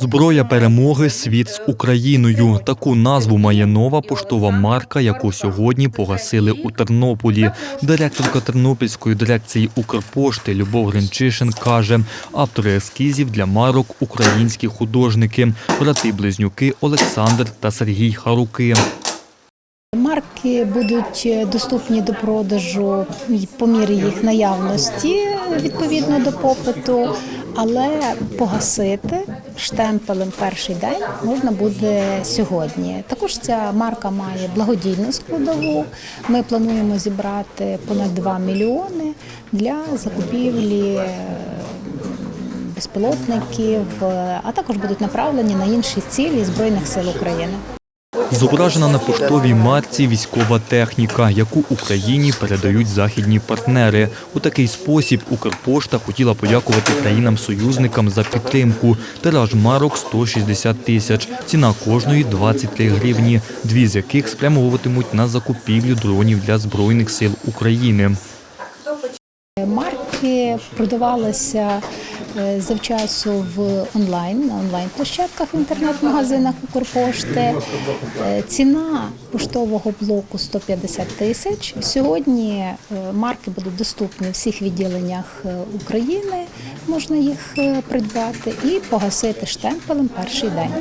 Зброя перемоги світ з Україною. Таку назву має нова поштова марка, яку сьогодні погасили у Тернополі. Директорка Тернопільської дирекції Укрпошти Любов Гринчишин каже: автори ескізів для марок українські художники, брати-близнюки Олександр та Сергій Харуки. Марки будуть доступні до продажу по мірі їх наявності відповідно до попиту, але погасити штемпелем перший день можна буде сьогодні. Також ця марка має благодійну складову. Ми плануємо зібрати понад 2 мільйони для закупівлі е, безпілотників, е, а також будуть направлені на інші цілі Збройних сил України. Зображена на поштовій марці військова техніка, яку Україні передають західні партнери. У такий спосіб Укрпошта хотіла подякувати країнам-союзникам за підтримку. Тираж марок 160 тисяч, ціна кожної 23 гривні, дві з яких спрямовуватимуть на закупівлю дронів для Збройних сил України. Марки продавалися завчасу в онлайн на онлайн-площадках в інтернет-магазинах Укрпошти. Е, Ціна поштового блоку 150 тисяч. Сьогодні е, марки будуть доступні в всіх відділеннях е, України. Можна їх е, придбати і погасити штемпелем перший день.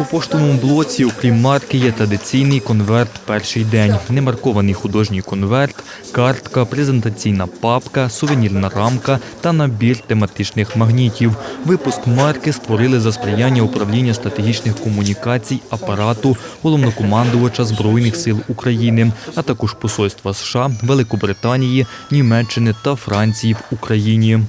У поштовому блоці, окрім марки, є традиційний конверт перший день, немаркований художній конверт, картка, презентаційна папка, сувенірна рамка та набір тематичних магнітів. Випуск марки створили за сприяння управління стратегічних комунікацій апарату головнокомандувача Збройних сил України, а також посольства США, Великобританії, Німеччини та Франції в Україні.